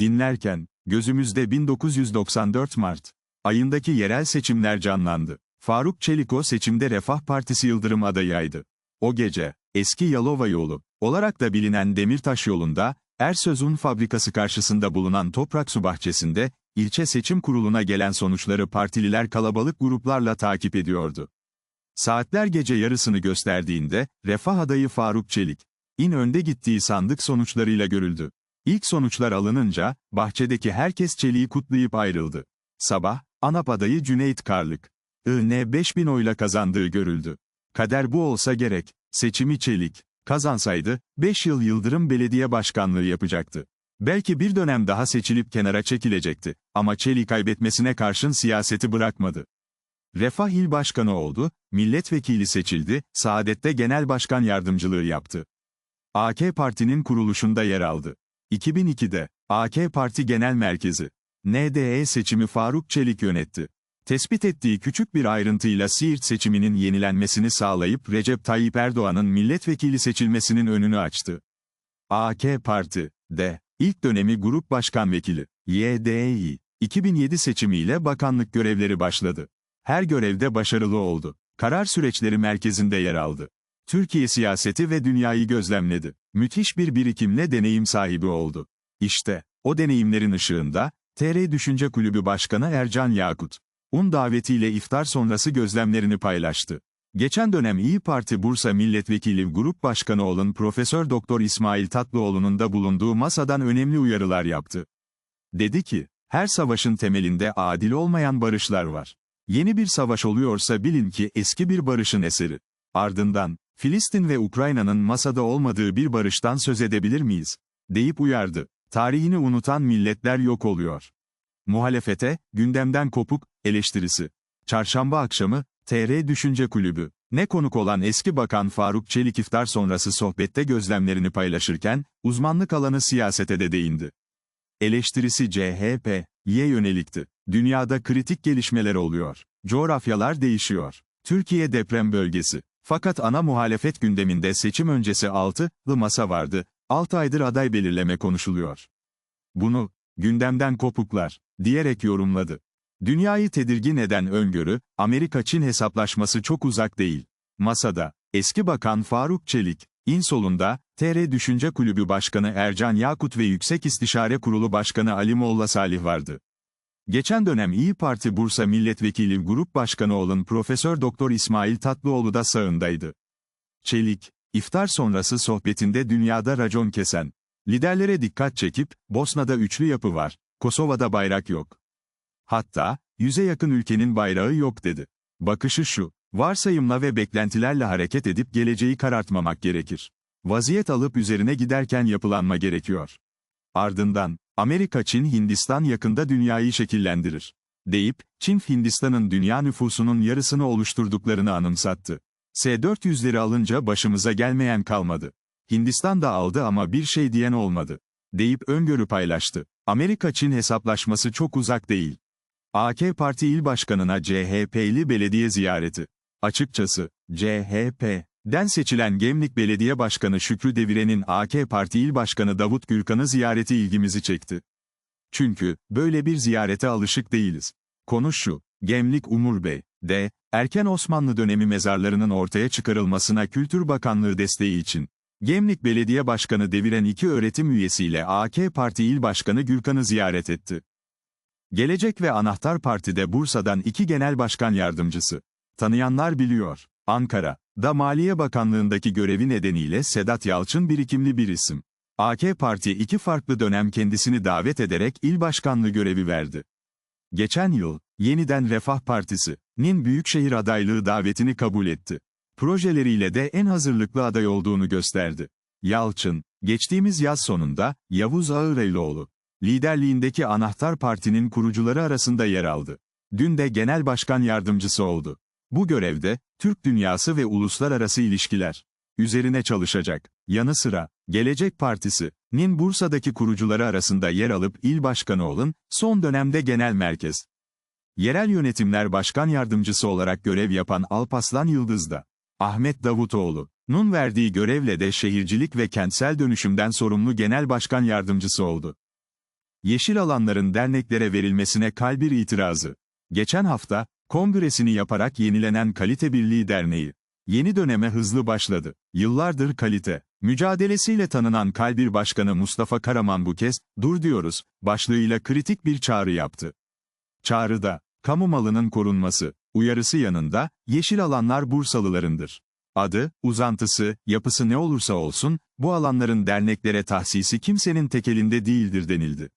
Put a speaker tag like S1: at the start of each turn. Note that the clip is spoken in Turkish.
S1: Dinlerken, gözümüzde 1994 Mart ayındaki yerel seçimler canlandı. Faruk Çeliko seçimde Refah Partisi Yıldırım adayıydı. O gece, eski Yalova yolu olarak da bilinen Demirtaş yolunda, Ersöz'un fabrikası karşısında bulunan Toprak Su Bahçesi'nde, ilçe seçim kuruluna gelen sonuçları partililer kalabalık gruplarla takip ediyordu. Saatler gece yarısını gösterdiğinde, Refah adayı Faruk Çelik, in önde gittiği sandık sonuçlarıyla görüldü. İlk sonuçlar alınınca, bahçedeki herkes Çelik'i kutlayıp ayrıldı. Sabah, ANAP adayı Cüneyt Karlık, IN 5000 oyla kazandığı görüldü. Kader bu olsa gerek, seçimi Çelik, kazansaydı, 5 yıl Yıldırım Belediye Başkanlığı yapacaktı. Belki bir dönem daha seçilip kenara çekilecekti, ama Çelik kaybetmesine karşın siyaseti bırakmadı. Refah İl Başkanı oldu, milletvekili seçildi, Saadet'te genel başkan yardımcılığı yaptı. AK Parti'nin kuruluşunda yer aldı. 2002'de, AK Parti Genel Merkezi, NDE seçimi Faruk Çelik yönetti. Tespit ettiği küçük bir ayrıntıyla Siirt seçiminin yenilenmesini sağlayıp Recep Tayyip Erdoğan'ın milletvekili seçilmesinin önünü açtı. AK Parti, D, ilk dönemi Grup Başkan Vekili, YDİ, 2007 seçimiyle bakanlık görevleri başladı. Her görevde başarılı oldu. Karar süreçleri merkezinde yer aldı. Türkiye siyaseti ve dünyayı gözlemledi. Müthiş bir birikimle deneyim sahibi oldu. İşte, o deneyimlerin ışığında, TR Düşünce Kulübü Başkanı Ercan Yakut, Un davetiyle iftar sonrası gözlemlerini paylaştı. Geçen dönem İyi Parti Bursa Milletvekili Grup Başkanı olan Profesör Doktor İsmail Tatlıoğlu'nun da bulunduğu masadan önemli uyarılar yaptı. Dedi ki, her savaşın temelinde adil olmayan barışlar var. Yeni bir savaş oluyorsa bilin ki eski bir barışın eseri. Ardından, Filistin ve Ukrayna'nın masada olmadığı bir barıştan söz edebilir miyiz? deyip uyardı. Tarihini unutan milletler yok oluyor. Muhalefete, gündemden kopuk, eleştirisi. Çarşamba akşamı, TR Düşünce Kulübü, ne konuk olan eski bakan Faruk Çelik iftar sonrası sohbette gözlemlerini paylaşırken, uzmanlık alanı siyasete de değindi. Eleştirisi CHP''ye yönelikti. Dünyada kritik gelişmeler oluyor. Coğrafyalar değişiyor. Türkiye deprem bölgesi. Fakat ana muhalefet gündeminde seçim öncesi altılı masa vardı. 6 aydır aday belirleme konuşuluyor. Bunu, gündemden kopuklar, diyerek yorumladı. Dünyayı tedirgin eden öngörü, Amerika-Çin hesaplaşması çok uzak değil. Masada, eski bakan Faruk Çelik, İnsol'unda, TR Düşünce Kulübü Başkanı Ercan Yakut ve Yüksek İstişare Kurulu Başkanı Ali Molla Salih vardı. Geçen dönem İyi Parti Bursa Milletvekili Grup Başkanı olan Profesör Doktor İsmail Tatlıoğlu da sağındaydı. Çelik, iftar sonrası sohbetinde dünyada racon kesen, liderlere dikkat çekip, Bosna'da üçlü yapı var, Kosova'da bayrak yok. Hatta, yüze yakın ülkenin bayrağı yok dedi. Bakışı şu, varsayımla ve beklentilerle hareket edip geleceği karartmamak gerekir. Vaziyet alıp üzerine giderken yapılanma gerekiyor. Ardından, Amerika Çin Hindistan yakında dünyayı şekillendirir. Deyip, Çin Hindistan'ın dünya nüfusunun yarısını oluşturduklarını anımsattı. S-400'leri alınca başımıza gelmeyen kalmadı. Hindistan da aldı ama bir şey diyen olmadı. Deyip öngörü paylaştı. Amerika-Çin hesaplaşması çok uzak değil. AK Parti İl Başkanı'na CHP'li belediye ziyareti. Açıkçası, CHP'den seçilen Gemlik Belediye Başkanı Şükrü Devire'nin AK Parti İl Başkanı Davut Gürkan'ı ziyareti ilgimizi çekti. Çünkü, böyle bir ziyarete alışık değiliz. Konu şu, Gemlik Umur Bey, de, erken Osmanlı dönemi mezarlarının ortaya çıkarılmasına Kültür Bakanlığı desteği için, Gemlik Belediye Başkanı deviren iki öğretim üyesiyle AK Parti İl Başkanı Gürkan'ı ziyaret etti. Gelecek ve Anahtar Parti'de Bursa'dan iki genel başkan yardımcısı. Tanıyanlar biliyor. Ankara, da Maliye Bakanlığındaki görevi nedeniyle Sedat Yalçın birikimli bir isim. AK Parti iki farklı dönem kendisini davet ederek il başkanlığı görevi verdi. Geçen yıl, yeniden Refah Partisi'nin büyükşehir adaylığı davetini kabul etti. Projeleriyle de en hazırlıklı aday olduğunu gösterdi. Yalçın, geçtiğimiz yaz sonunda, Yavuz Ağıraylıoğlu, liderliğindeki Anahtar Parti'nin kurucuları arasında yer aldı. Dün de genel başkan yardımcısı oldu. Bu görevde, Türk dünyası ve uluslararası ilişkiler üzerine çalışacak. Yanı sıra, Gelecek Partisi'nin Bursa'daki kurucuları arasında yer alıp il başkanı olun, son dönemde genel merkez. Yerel yönetimler başkan yardımcısı olarak görev yapan Alpaslan Yıldız'da, Ahmet Davutoğlu'nun verdiği görevle de şehircilik ve kentsel dönüşümden sorumlu genel başkan yardımcısı oldu. Yeşil alanların derneklere verilmesine kalbir itirazı. Geçen hafta, kongresini yaparak yenilenen Kalite Birliği Derneği, yeni döneme hızlı başladı. Yıllardır kalite, mücadelesiyle tanınan Kalbir Başkanı Mustafa Karaman bu kez, dur diyoruz, başlığıyla kritik bir çağrı yaptı. Çağrıda, kamu malının korunması, uyarısı yanında, yeşil alanlar Bursalılarındır. Adı, uzantısı, yapısı ne olursa olsun, bu alanların derneklere tahsisi kimsenin tekelinde değildir denildi.